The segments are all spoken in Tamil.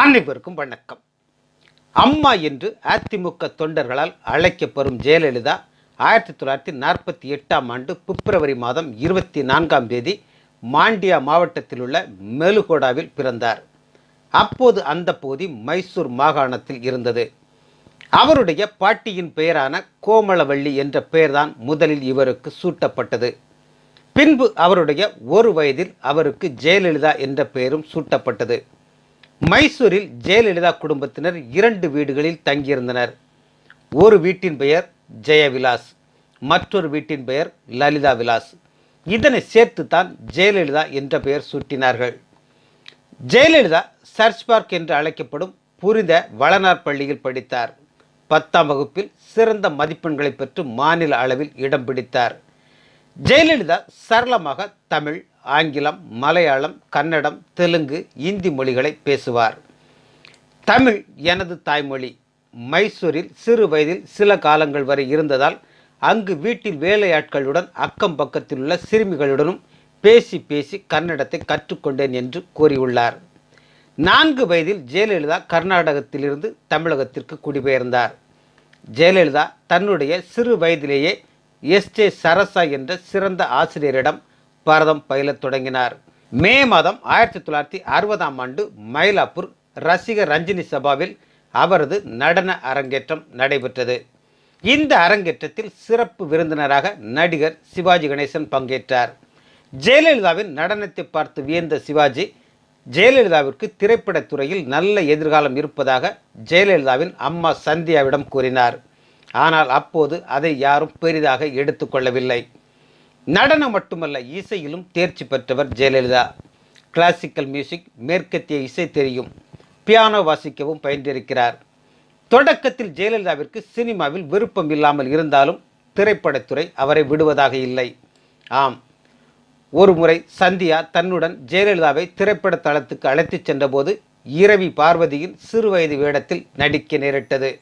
அனைவருக்கும் வணக்கம். அம்மா என்று அதிமுக தொண்டர்களால் அழைக்கப்படும் ஜெயலலிதா ஆயிரத்தி தொள்ளாயிரத்தி நாற்பத்தி எட்டாம் ஆண்டு பிப்ரவரி மாதம் இருபத்தி நான்காம் தேதி மாண்டியா மாவட்டத்தில் உள்ள மெலுகோடாவில் பிறந்தார். அப்போது அந்த பகுதி மைசூர் மாகாணத்தில் இருந்தது. அவருடைய பாட்டியின் பெயரான கோமளவள்ளி என்ற பெயர்தான் முதலில் இவருக்கு சூட்டப்பட்டது. பின்பு அவருடைய ஒரு வயதில் அவருக்கு ஜெயலலிதா என்ற பெயரும் சூட்டப்பட்டது. மைசூரில் ஜெயலலிதா குடும்பத்தினர் இரண்டு வீடுகளில் தங்கியிருந்தனர். ஒரு வீட்டின் பெயர் ஜெயவிலாஸ் மற்றொரு வீட்டின் பெயர் லலிதா விலாஸ். இதனை சேர்த்துத்தான் ஜெயலலிதா என்ற பெயர் சூட்டினார்கள். ஜெயலலிதா சர்ச் பார்க் என்று அழைக்கப்படும் புரித வளனார் பள்ளியில் படித்தார். பத்தாம் வகுப்பில் சிறந்த மதிப்பெண்களை பெற்று மாநில அளவில் இடம் பிடித்தார். ஜெயலலிதா சரளமாக தமிழ் ஆங்கிலம் மலையாளம் கன்னடம் தெலுங்கு இந்தி மொழிகளை பேசுவார். தமிழ் எனது தாய்மொழி. மைசூரில் சிறு வயதில் சில காலங்கள் வரை இருந்ததால் அங்கு வீட்டில் வேலையாட்களுடன் அக்கம் பக்கத்தில் உள்ள சிறுமிகளுடனும் பேசி பேசி கன்னடத்தை கற்றுக்கொண்டேன் என்று கூறியுள்ளார். நான்கு வயதில் ஜெயலலிதா கர்நாடகத்திலிருந்து தமிழகத்திற்கு குடிபெயர்ந்தார். ஜெயலலிதா தன்னுடைய சிறு வயதிலேயே எஸ். ஜே. சரசா என்ற சிறந்த ஆசிரியரிடம் பரதம் பயிலத் தொடங்கினார். மே மாதம் ஆயிரத்தி தொள்ளாயிரத்தி அறுபதாம் ஆண்டு மயிலாப்பூர் ரசிக ரஞ்சினி சபாவில் அவரது நடன அரங்கேற்றம் நடைபெற்றது. இந்த அரங்கேற்றத்தில் சிறப்பு விருந்தினராக நடிகர் சிவாஜி கணேசன் பங்கேற்றார். ஜெயலலிதாவின் நடனத்தை பார்த்து வியந்த சிவாஜி ஜெயலலிதாவிற்கு திரைப்படத் துறையில் நல்ல எதிர்காலம் இருப்பதாக ஜெயலலிதாவின் அம்மா சந்தியாவிடம் கூறினார். ஆனால் அப்போது அதை யாரும் பெரிதாக எடுத்துக்கொள்ளவில்லை நடனம் மட்டுமல்ல இசையிலும் தேர்ச்சி பெற்றவர் ஜெயலலிதா. கிளாசிக்கல் மியூசிக் மேற்கத்திய இசை தெரியும். பியானோ வாசிக்கவும் பயின்றிருக்கிறார். தொடக்கத்தில் ஜெயலலிதாவிற்கு சினிமாவில் விருப்பம் இல்லாமல் இருந்தாலும் திரைப்படத்துறை அவரை விடுவதாக இல்லை. ஆம். ஒரு முறை சந்தியா தன்னுடன் ஜெயலலிதாவை திரைப்பட தளத்துக்கு அழைத்துச் சென்றபோது இரவி பார்வதியின் சிறுவயது வேடத்தில் நடிக்க நேரிட்டது.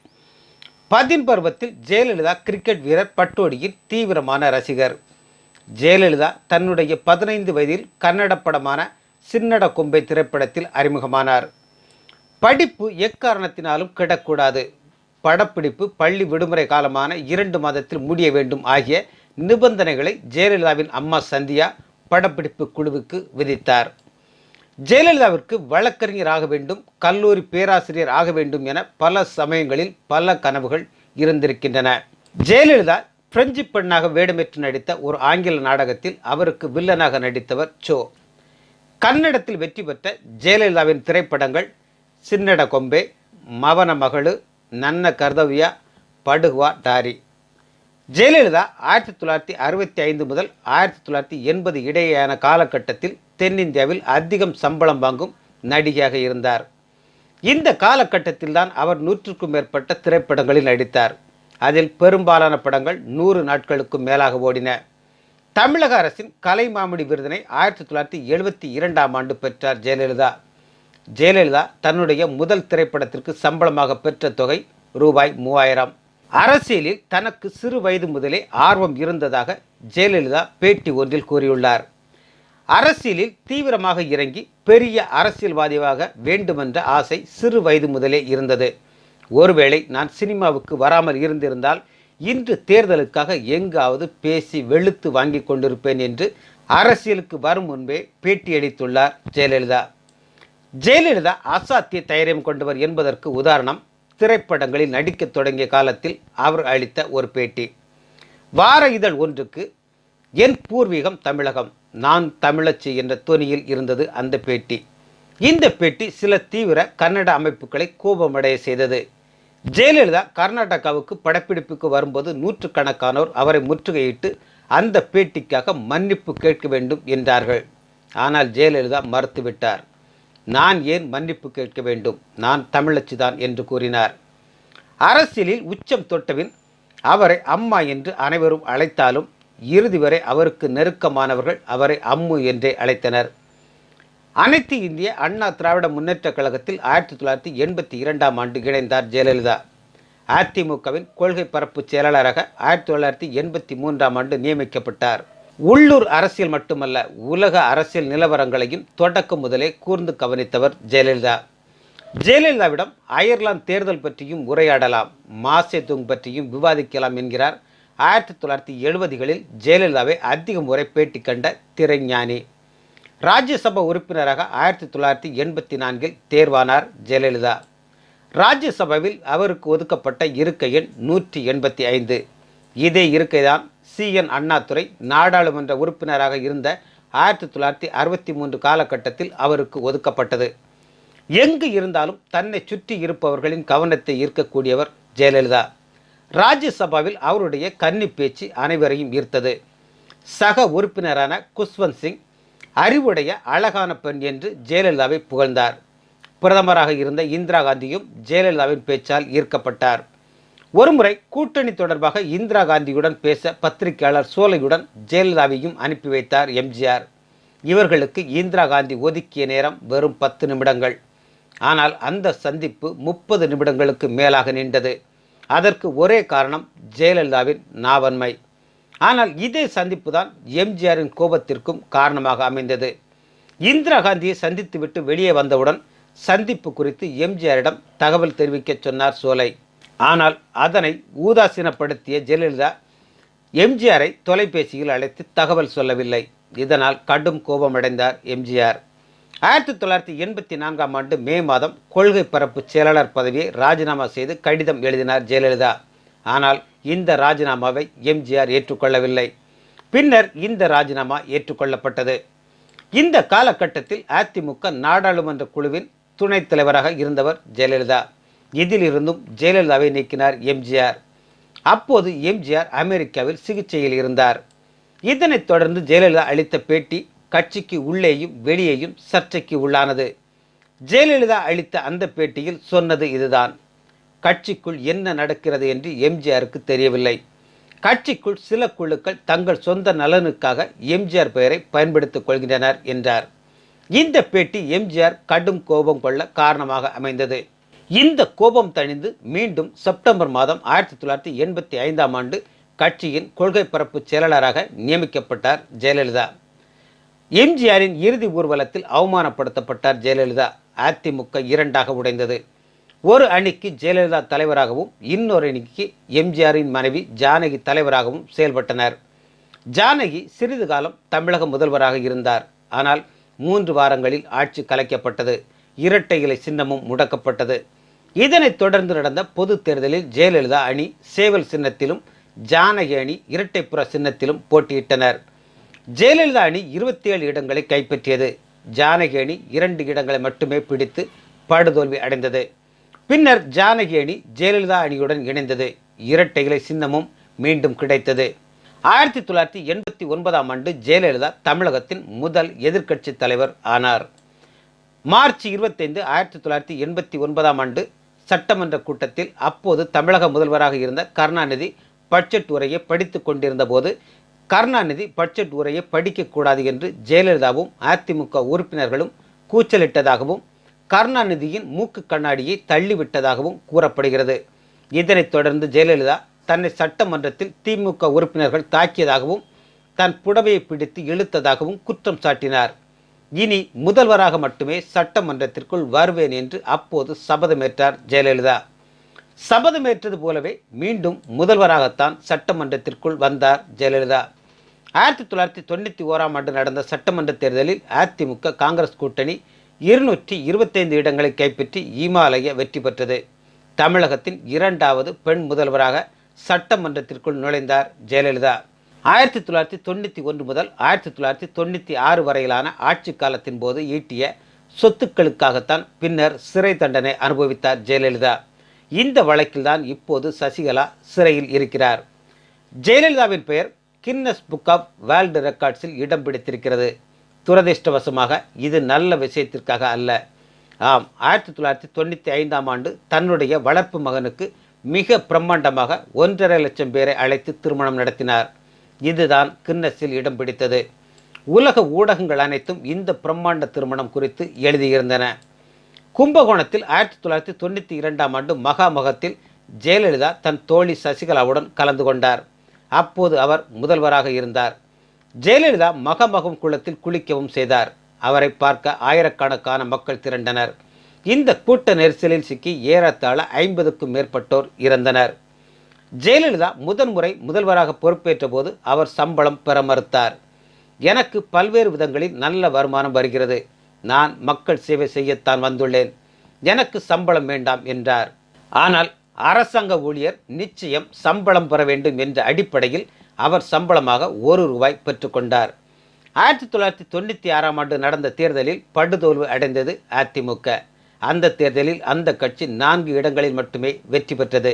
பதின் பருவத்தில் ஜெயலலிதா கிரிக்கெட் வீரர் பட்டோடியின் தீவிரமான ரசிகர். ஜெயலலிதா தன்னுடைய பதினைந்து வயதில் கன்னட படமான சின்னட கொம்பை திரைப்படத்தில் அறிமுகமானார். படிப்பு எக்காரணத்தினாலும் கிடக்கூடாது. படப்பிடிப்பு பள்ளி விடுமுறை காலமான இரண்டு மாதத்தில் முடிய வேண்டும் ஆகிய நிபந்தனைகளை ஜெயலலிதாவின் அம்மா சந்தியா படப்பிடிப்பு குழுவுக்கு விதித்தார். ஜெயலலிதாவிற்கு வழக்கறிஞர் ஆக வேண்டும் கல்லூரி பேராசிரியர் ஆக வேண்டும் என பல சமயங்களில் பல கனவுகள் இருந்திருக்கின்றன. ஜெயலலிதா பிரெஞ்சு பெண்ணாக வேடமேற்று நடித்த ஒரு ஆங்கில நாடகத்தில் அவருக்கு வில்லனாக நடித்தவர் சோ. கன்னடத்தில் வெற்றி பெற்ற ஜெயலலிதாவின் திரைப்படங்கள் சின்னட கொம்பே மவன மகளு நன்ன கர்தவியா படுகுவா டாரி. ஜெயலலிதா ஆயிரத்தி தொள்ளாயிரத்தி அறுபத்தி ஐந்து முதல் ஆயிரத்தி தொள்ளாயிரத்தி எண்பது இடையேயான காலகட்டத்தில் தென்னிந்தியாவில் அதிகம் சம்பளம் வாங்கும் நடிகையாக இருந்தார். இந்த காலகட்டத்தில்தான் அவர் நூற்றுக்கும் மேற்பட்ட திரைப்படங்களில் நடித்தார். அதில் பெரும்பாலான படங்கள் நூறு நாட்களுக்கும் மேலாக ஓடின. தமிழக அரசின் கலை கலைமாமணி விருதினை ஆயிரத்தி தொள்ளாயிரத்தி எழுபத்தி இரண்டாம் ஆண்டு பெற்றார் ஜெயலலிதா. ஜெயலலிதா தன்னுடைய முதல் திரைப்படத்திற்கு சம்பளமாக பெற்ற தொகை ரூபாய் மூவாயிரம். அரசியலில் தனக்கு சிறு வயது முதலே ஆர்வம் இருந்ததாக ஜெயலலிதா பேட்டி ஒன்றில் கூறியுள்ளார். அரசியலில் தீவிரமாக இறங்கி பெரிய அரசியல்வாதியாக வேண்டுமென்ற ஆசை சிறு வயது முதலே இருந்தது. ஒருவேளை நான் சினிமாவுக்கு வராமல் இருந்திருந்தால் இன்று தேர்தலுக்காக எங்காவது பேசி வெளுத்து வாங்கி கொண்டிருப்பேன் என்று அரசியலுக்கு வரும் முன்பே பேட்டியளித்துள்ளார் ஜெயலலிதா. ஜெயலலிதா அசாத்திய தைரியம் கொண்டவர் என்பதற்கு உதாரணம் திரைப்படங்களில் நடிக்க தொடங்கிய காலத்தில் அவர் அளித்த ஒரு பேட்டி. வார இதழ் ஒன்றுக்கு என் பூர்வீகம் தமிழகம் நான் தமிழச்சி என்ற தொனியில் இருந்தது அந்த பேட்டி. இந்த பேட்டி சில தீவிர கன்னட அமைப்புகளை கோபமடைய செய்தது. ஜெயலலிதா கர்நாடகாவுக்கு படப்பிடிப்புக்கு வரும்போது நூற்றுக்கணக்கானோர் அவரை முற்றுகையிட்டு அந்த பேட்டிக்காக மன்னிப்பு கேட்க வேண்டும் என்றார்கள். ஆனால் ஜெயலலிதா மறுத்துவிட்டார். நான் ஏன் மன்னிப்பு கேட்க வேண்டும்? நான் தமிழச்சி தான் என்று கூறினார். அரசியலில் உச்சம் தொட்டபின் அவரை அம்மா என்று அனைவரும் அழைத்தாலும் இறுதி வரை அவருக்கு நெருக்கமானவர்கள் அவரை அம்மு என்றே அழைத்தனர். அனைத்து இந்திய அண்ணா திராவிட முன்னேற்றக் கழகத்தில் ஆயிரத்தி தொள்ளாயிரத்தி எண்பத்தி இரண்டாம் ஆண்டு இணைந்தார் ஜெயலலிதா. அதிமுகவின் கொள்கை பரப்பு செயலாளராக ஆயிரத்தி தொள்ளாயிரத்தி எண்பத்தி மூன்றாம் ஆண்டு நியமிக்கப்பட்டார். உள்ளூர் அரசியல் மட்டுமல்ல உலக அரசியல் நிலவரங்களையும் தொடக்கம் முதலே கூர்ந்து கவனித்தவர் ஜெயலலிதா. ஜெயலலிதாவிடம் அயர்லாந்து தேர்தல் பற்றியும் உரையாடலாம் மாசேதுங் பற்றியும் விவாதிக்கலாம் என்கிறார். ஆயிரத்தி தொள்ளாயிரத்தி எழுபதுகளில் ஜெயலலிதாவை அதிக முறை பேட்டி கண்ட திரைஞானி. ராஜ்யசபா உறுப்பினராக ஆயிரத்தி தொள்ளாயிரத்தி எண்பத்தி நான்கில் தேர்வானார் ஜெயலலிதா. ராஜ்யசபாவில் அவருக்கு ஒதுக்கப்பட்ட இருக்கை எண் நூற்றி எண்பத்தி ஐந்து. இதே இருக்கைதான் சி. என். அண்ணாதுரை நாடாளுமன்ற உறுப்பினராக இருந்த ஆயிரத்தி தொள்ளாயிரத்தி அறுபத்தி மூன்று காலகட்டத்தில் அவருக்கு ஒதுக்கப்பட்டது. எங்கு இருந்தாலும் தன்னை சுற்றி இருப்பவர்களின் கவனத்தை ஈர்க்கக்கூடியவர் ஜெயலலிதா. ராஜ்யசபாவில் அவருடைய கன்னி பேச்சு அனைவரையும் ஈர்த்தது. சக உறுப்பினரான குஷ்வந்த் சிங் அறிவுடைய அழகான பெண் என்று ஜெயலலிதாவை புகழ்ந்தார். பிரதமராக இருந்த இந்திரா காந்தியும் ஜெயலலிதாவின் பேச்சால் ஈர்க்கப்பட்டார். ஒருமுறை கூட்டணி தொடர்பாக இந்திரா காந்தியுடன் பேச பத்திரிகையாளர் சோலையுடன் ஜெயலலிதாவையும் அனுப்பி வைத்தார் எம்ஜிஆர். இவர்களுக்கு இந்திரா காந்தி ஒதுக்கிய நேரம் வெறும் பத்து நிமிடங்கள். ஆனால் அந்த சந்திப்பு முப்பது நிமிடங்களுக்கு மேலாக நீண்டது. அதற்கு ஒரே காரணம் ஜெயலலிதாவின் நாவன்மை. ஆனால் இதே சந்திப்பு தான் எம்ஜிஆரின் கோபத்திற்கும் காரணமாக அமைந்தது. இந்திரா காந்தியை சந்தித்துவிட்டு வெளியே வந்தவுடன் சந்திப்பு குறித்து எம்ஜிஆரிடம் தகவல் தெரிவிக்கச் சொன்னார் சோலை. ஆனால் அதனை ஊதாசீனப்படுத்திய ஜெயலலிதா எம்ஜிஆரை தொலைபேசியில் அழைத்து தகவல் சொல்லவில்லை. இதனால் கடும் கோபமடைந்தார் எம்ஜிஆர். ஆயிரத்தி தொள்ளாயிரத்தி எண்பத்தி நான்காம் ஆண்டு மே மாதம் கொள்கை பரப்பு செயலாளர் பதவியை ராஜினாமா செய்து கடிதம் எழுதினார் ஜெயலலிதா. ஆனால் இந்த ராஜினாமாவை எம்ஜிஆர் ஏற்றுக்கொள்ளவில்லை. பின்னர் இந்த ராஜினாமா ஏற்றுக்கொள்ளப்பட்டது. இந்த காலகட்டத்தில் அதிமுக நாடாளுமன்ற குழுவின் துணைத் தலைவராக இருந்தவர் ஜெயலலிதா. இதிலிருந்தும் ஜெயலலிதாவை நீக்கினார் எம்ஜிஆர். அப்போது எம்ஜிஆர் அமெரிக்காவில் சிகிச்சையில் இருந்தார். இதனைத் தொடர்ந்து ஜெயலலிதா அளித்த பேட்டி கட்சிக்கு உள்ளேயும் வெளியேயும் சர்ச்சைக்கு உள்ளானது. ஜெயலலிதா அளித்த அந்த பேட்டியில் சொன்னது இதுதான். கட்சிக்குள் என்ன நடக்கிறது என்று எம்ஜிஆருக்கு தெரியவில்லை. கட்சிக்குள் சில குழுக்கள் தங்கள் சொந்த நலனுக்காக எம்ஜிஆர் பெயரை பயன்படுத்திக் கொள்கின்றனர் என்றார். இந்த பேட்டி எம்ஜிஆர் கடும் கோபம் கொள்ள காரணமாக அமைந்தது. இந்த கோபம் தணிந்து மீண்டும் செப்டம்பர் மாதம் ஆயிரத்தி தொள்ளாயிரத்தி எண்பத்தி ஐந்தாம் ஆண்டு கட்சியின் கொள்கை பரப்பு செயலாளராக நியமிக்கப்பட்டார் ஜெயலலிதா. எம்ஜிஆரின் இறுதி ஊர்வலத்தில் அவமானப்படுத்தப்பட்டார் ஜெயலலிதா. அதிமுக இரண்டாக உடைந்தது. ஒரு அணிக்கு ஜெயலலிதா தலைவராகவும் இன்னொரு அணிக்கு எம்ஜிஆரின் மனைவி ஜானகி தலைவராகவும் செயல்பட்டனர். ஜானகி சிறிது காலம் தமிழக முதல்வராக இருந்தார். ஆனால் மூன்று வாரங்களில் ஆட்சி கலைக்கப்பட்டது. இரட்டை இலை சின்னமும் முடக்கப்பட்டது. இதனைத் தொடர்ந்து நடந்த பொது தேர்தலில் ஜெயலலிதா அணி சேவல் சின்னத்திலும் ஜானகி அணி இரட்டைப்புற சின்னத்திலும் போட்டியிட்டனர். ஜெயலலிதா அணி இருபத்தி ஏழு இடங்களை கைப்பற்றியது. ஜானகி அணி இரண்டு இடங்களை மட்டுமே பிடித்து படுதோல்வி அடைந்தது. பின்னர் ஜானகி அணி ஜெயலலிதா அணியுடன் இணைந்தது. இரட்டை இலை சின்னமும் மீண்டும் கிடைத்தது. ஆயிரத்தி தொள்ளாயிரத்தி எண்பத்தி ஒன்பதாம் ஆண்டு ஜெயலலிதா தமிழகத்தின் முதல் எதிர்க்கட்சி தலைவர் ஆனார். மார்ச் இருபத்தைந்து ஆயிரத்தி தொள்ளாயிரத்தி எண்பத்தி ஒன்பதாம் ஆண்டு சட்டமன்ற கூட்டத்தில் அப்போது தமிழக முதல்வராக இருந்த கருணாநிதி பட்ஜெட் உரையை படித்துக் கொண்டிருந்த போது கருணாநிதி பட்ஜெட் உரையை படிக்கக்கூடாது என்று ஜெயலலிதாவும் அதிமுக உறுப்பினர்களும் கூச்சலிட்டதாகவும் கருணாநிதியின் மூக்கு கண்ணாடியை தள்ளிவிட்டதாகவும் கூறப்படுகிறது. இதனைத் தொடர்ந்து ஜெயலலிதா தன்னை சட்டமன்றத்தில் திமுக உறுப்பினர்கள் தாக்கியதாகவும் தன் புடவையை பிடித்து இழுத்ததாகவும் குற்றம் சாட்டினார். இனி முதல்வராக மட்டுமே சட்டமன்றத்திற்குள் வருவேன் என்று அப்போது சபதமேற்றார் ஜெயலலிதா. சபதமேற்றது போலவே மீண்டும் முதல்வராகத்தான் சட்டமன்றத்திற்குள் வந்தார் ஜெயலலிதா. ஆயிரத்தி தொள்ளாயிரத்தி தொண்ணூற்றி ஓராம் ஆண்டு நடந்த சட்டமன்ற தேர்தலில் அதிமுக காங்கிரஸ் கூட்டணி இருநூற்றி இருபத்தைந்து இடங்களை கைப்பற்றி இமாலய வெற்றி பெற்றது. தமிழகத்தின் இரண்டாவது பெண் முதல்வராக சட்டமன்றத்திற்குள் நுழைந்தார் ஜெயலலிதா. ஆயிரத்தி தொள்ளாயிரத்தி தொண்ணூற்றி ஒன்று முதல் ஆயிரத்தி தொள்ளாயிரத்தி தொண்ணூற்றி ஆறு வரையிலான ஆட்சி காலத்தின் போது ஈட்டிய சொத்துக்களுக்காகத்தான் பின்னர் சிறை தண்டனை அனுபவித்தார் ஜெயலலிதா. இந்த வழக்கில்தான் இப்போது சசிகலா சிறையில் இருக்கிறார். ஜெயலலிதாவின் பெயர் கின்னஸ் புக் ஆஃப் வேர்ல்டு ரெக்கார்ட்ஸில் இடம் பிடித்திருக்கிறது. துரதிர்ஷ்டவசமாக இது நல்ல விஷயத்திற்காக அல்ல. ஆம் ஆயிரத்தி தொள்ளாயிரத்தி தொண்ணூற்றி ஐந்தாம் ஆண்டு தன்னுடைய வளர்ப்பு மகனுக்கு மிக பிரம்மாண்டமாக ஒன்றரை லட்சம் பேரை அழைத்து திருமணம் நடத்தினார். இதுதான் கின்னஸில் இடம் பிடித்தது. உலக ஊடகங்கள் அனைத்தும் இந்த பிரம்மாண்ட திருமணம் குறித்து எழுதியிருந்தன. கும்பகோணத்தில் ஆயிரத்தி தொள்ளாயிரத்தி தொண்ணூற்றி இரண்டாம் ஆண்டு மகாமகத்தில் ஜெயலலிதா தன் தோழி சசிகலாவுடன் கலந்து கொண்டார். அப்போது அவர் முதல்வராக இருந்தார். ஜெயலலிதா மகமகம் குளத்தில் குளிக்கவும் செய்தார். அவரை பார்க்க ஆயிரக்கணக்கான மக்கள் திரண்டனர். இந்த கூட்ட நெரிசலில் சிக்கி ஏறத்தாழ ஐம்பதுக்கும் மேற்பட்டோர் இறந்தனர். ஜெயலலிதா முதன்முறை முதல்வராக பொறுப்பேற்ற போது அவர் சம்பளம் பெற மறுத்தார். எனக்கு பல்வேறு விதங்களில் நல்ல வருமானம் வருகிறது. நான் மக்கள் சேவை செய்யத்தான் வந்துள்ளேன். எனக்கு சம்பளம் வேண்டாம் என்றார். ஆனால் அரசாங்க ஊழியர் நிச்சயம் சம்பளம் பெற வேண்டும் என்ற அடிப்படையில் அவர் சம்பளமாக ஒரு ரூபாய் பெற்றுக்கொண்டார் ஆயிரத்தி தொள்ளாயிரத்தி தொண்ணூற்றி ஆறாம் ஆண்டு நடந்த தேர்தலில் படுதோல்வி அடைந்தது அதிமுக. அந்த தேர்தலில் அந்த கட்சி நான்கு இடங்களில் மட்டுமே வெற்றி பெற்றது.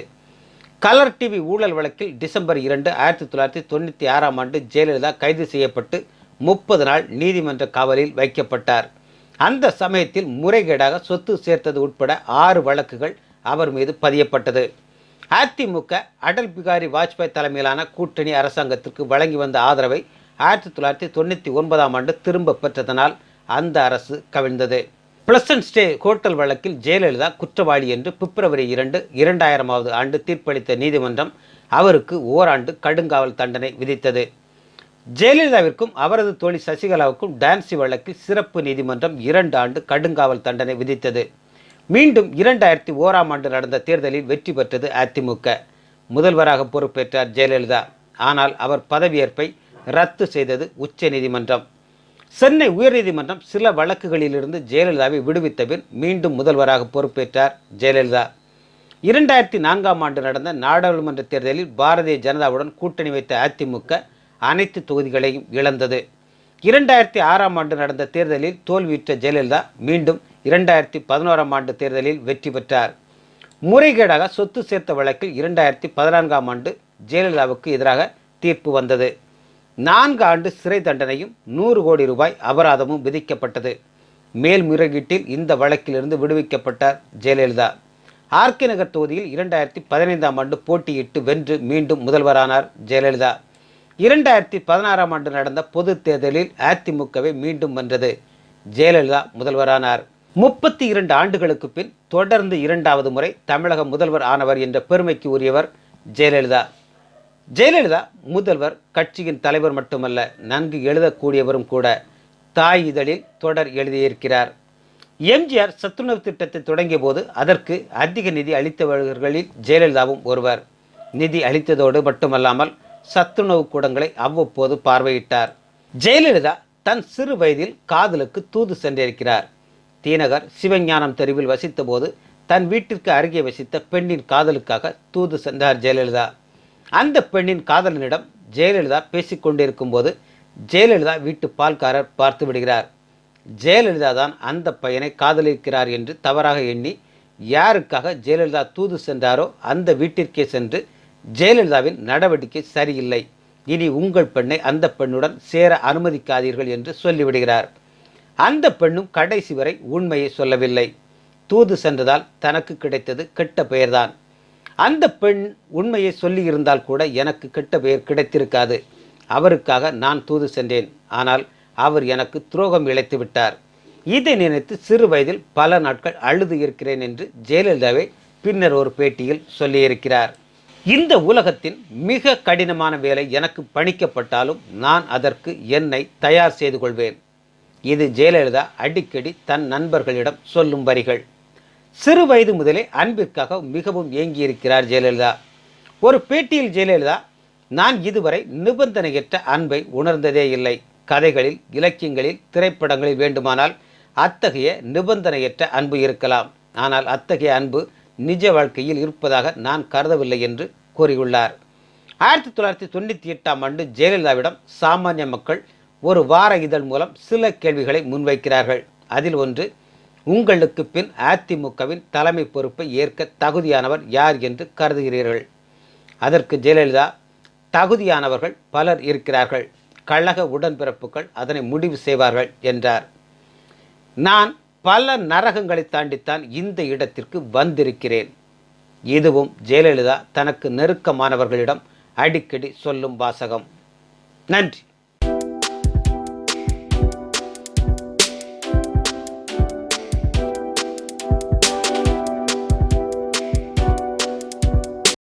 கலர் டிவி ஊழல் வழக்கில் டிசம்பர் இரண்டு ஆயிரத்தி தொள்ளாயிரத்தி தொண்ணூற்றி ஆறாம் ஆண்டு ஜெயலலிதா கைது செய்யப்பட்டு முப்பது நாள் நீதிமன்ற காவலில் வைக்கப்பட்டார். அந்த சமயத்தில் முறைகேடாக சொத்து சேர்த்தது உட்பட ஆறு வழக்குகள் அவர் மீது பதியப்பட்டது. அதிமுக அடல் பிகாரி வாஜ்பாய் தலைமையிலான கூட்டணி அரசாங்கத்திற்கு வழங்கி வந்த ஆதரவை ஆயிரத்தி தொள்ளாயிரத்தி தொண்ணூற்றி ஒன்பதாம் ஆண்டு திரும்ப பெற்றதனால் அந்த அரசு கவிழ்ந்தது. பிளசன்ட் ஸ்டே ஹோட்டல் வழக்கில் ஜெயலலிதா குற்றவாளி என்று பிப்ரவரி இரண்டு இரண்டாயிரமாவது ஆண்டு தீர்ப்பளித்த நீதிமன்றம் அவருக்கு ஓராண்டு கடுங்காவல் தண்டனை விதித்தது. ஜெயலலிதாவிற்கும் அவரது தோழி சசிகலாவுக்கும் டான்சி வழக்கில் சிறப்பு நீதிமன்றம் இரண்டு ஆண்டு கடுங்காவல் தண்டனை விதித்தது. மீண்டும் இரண்டாயிரத்தி ஓராம் ஆண்டு நடந்த தேர்தலில் வெற்றி பெற்றது அதிமுக. முதல்வராக பொறுப்பேற்றார் ஜெயலலிதா. ஆனால் அவர் பதவியேற்பை ரத்து செய்தது உச்ச நீதிமன்றம் சென்னை உயர்நீதிமன்றம் சில வழக்குகளிலிருந்து ஜெயலலிதாவை விடுவித்த பின் மீண்டும் முதல்வராக பொறுப்பேற்றார் ஜெயலலிதா. இரண்டாயிரத்தி நான்காம் ஆண்டு நடந்த நாடாளுமன்ற தேர்தலில் பாரதிய ஜனதாவுடன் கூட்டணி வைத்த அதிமுக அனைத்து தொகுதிகளையும் இழந்தது. இரண்டாயிரத்தி ஆறாம் ஆண்டு நடந்த தேர்தலில் தோல்வியுற்ற ஜெயலலிதா மீண்டும் இரண்டாயிரத்தி பதினோராம் ஆண்டு தேர்தலில் வெற்றி பெற்றார். முறைகேடாக சொத்து சேர்த்த வழக்கில் இரண்டாயிரத்தி பதினான்காம் ஆண்டு ஜெயலலிதாவுக்கு எதிராக தீர்ப்பு வந்தது. நான்கு ஆண்டு சிறை தண்டனையும் நூறு கோடி ரூபாய் அபராதமும் விதிக்கப்பட்டது. மேல்முறையீட்டில் இந்த வழக்கிலிருந்து விடுவிக்கப்பட்டார் ஜெயலலிதா. ஆர்கே நகர் தொகுதியில் இரண்டாயிரத்தி பதினைந்தாம் ஆண்டு போட்டியிட்டு வென்று மீண்டும் முதல்வரானார் ஜெயலலிதா. இரண்டாயிரத்தி பதினாறாம் ஆண்டு நடந்த பொது தேர்தலில் அதிமுகவை மீண்டும் வென்றது. ஜெயலலிதா முதல்வரானார். முப்பத்தி இரண்டு ஆண்டுகளுக்கு பின் தொடர்ந்து இரண்டாவது முறை தமிழக முதல்வர் ஆனவர் என்ற பெருமைக்கு உரியவர் ஜெயலலிதா. ஜெயலலிதா முதல்வர் கட்சியின் தலைவர் மட்டுமல்ல நன்கு எழுதக்கூடியவரும் கூட. தாய் இதழில் தொடர் எழுதியிருக்கிறார். எம்ஜிஆர் சத்துணவு திட்டத்தை தொடங்கிய போது அதற்கு அதிக நிதி அளித்தவர்களில் ஜெயலலிதாவும் ஒருவர். நிதி அளித்ததோடு மட்டுமல்லாமல் சத்துணவு கூடங்களை அவ்வப்போது பார்வையிட்டார். ஜெயலலிதா தன் சிறு வயதில் காதலுக்கு தூது சென்றிருக்கிறார். தீநகர் சிவஞானம் தெருவில் வசித்தபோது தன் வீட்டிற்கு அருகே வசித்த பெண்ணின் காதலுக்காக தூது சென்றார் ஜெயலலிதா. அந்த பெண்ணின் காதலனிடம் ஜெயலலிதா பேசிக்கொண்டிருக்கும் போது ஜெயலலிதா வீட்டு பால்காரர் பார்த்து விடுகிறார். ஜெயலலிதா தான் அந்த பையனை காதலிக்கிறார் என்று தவறாக எண்ணி யாருக்காக ஜெயலலிதா தூது சென்றாரோ அந்த வீட்டிற்கே சென்று ஜெயலலிதாவின் நடவடிக்கை சரியில்லை. இனி உங்கள் பெண்ணை அந்த பெண்ணுடன் சேர அனுமதிக்காதீர்கள் என்று சொல்லிவிடுகிறார். அந்த பெண்ணும் கடைசி வரை உண்மையை சொல்லவில்லை. தூது சென்றதால் தனக்கு கிடைத்தது கெட்ட பெயர்தான். அந்த பெண் உண்மையை சொல்லியிருந்தால் கூட எனக்கு கெட்ட பெயர் கிடைத்திருக்காது. அவருக்காக நான் தூது சென்றேன். ஆனால் அவர் எனக்கு துரோகம் இழைத்து விட்டார். இதை நினைத்து சிறு வயதில் பல நாட்கள் அழுது இருக்கிறேன் என்று ஜெயலலிதாவை பின்னர் ஒரு பேட்டியில் சொல்லியிருக்கிறார். இந்த உலகத்தின் மிக கடினமான வேலை எனக்கு பணிக்கப்பட்டாலும் நான் அதற்கு என்னை தயார் செய்து கொள்வேன். இது ஜெயலலிதா அடிக்கடி தன் நண்பர்களிடம் சொல்லும் வரிகள். சிறு வயது முதலே அன்பிற்காக மிகவும் ஏங்கியிருக்கிறார் ஜெயலலிதா. ஒரு பேட்டியில் ஜெயலலிதா நான் இதுவரை நிபந்தனையற்ற அன்பை உணர்ந்ததே இல்லை. கதைகளில் இலக்கியங்களில் திரைப்படங்களில் வேண்டுமானால் அத்தகைய நிபந்தனையற்ற அன்பு இருக்கலாம். ஆனால் அத்தகைய அன்பு நிஜ வாழ்க்கையில் இருப்பதாக நான் கருதவில்லை என்று கூறியுள்ளார். ஆயிரத்தி தொள்ளாயிரத்தி தொண்ணூற்றி எட்டாம் ஆண்டு ஜெயலலிதாவிடம் சாமானிய மக்கள் ஒரு வார இதழ் மூலம் சில கேள்விகளை முன்வைக்கிறார்கள். அதில் ஒன்று உங்களுக்கு பின் அதிமுகவின் தலைமை பொறுப்பை ஏற்க தகுதியானவர் யார் என்று கருதுகிறீர்கள். அதற்கு ஜெயலலிதா தகுதியானவர்கள் பலர் இருக்கிறார்கள். கழக உடன்பிறப்புகள் அதனை முடிவு செய்வார்கள் என்றார். நான் பல நரகங்களை தாண்டித்தான் இந்த இடத்திற்கு வந்திருக்கிறேன். இதுவும் ஜெயலலிதா தனக்கு நெருக்கமானவர்களிடம் அடிக்கடி சொல்லும் வாசகம். நன்றி.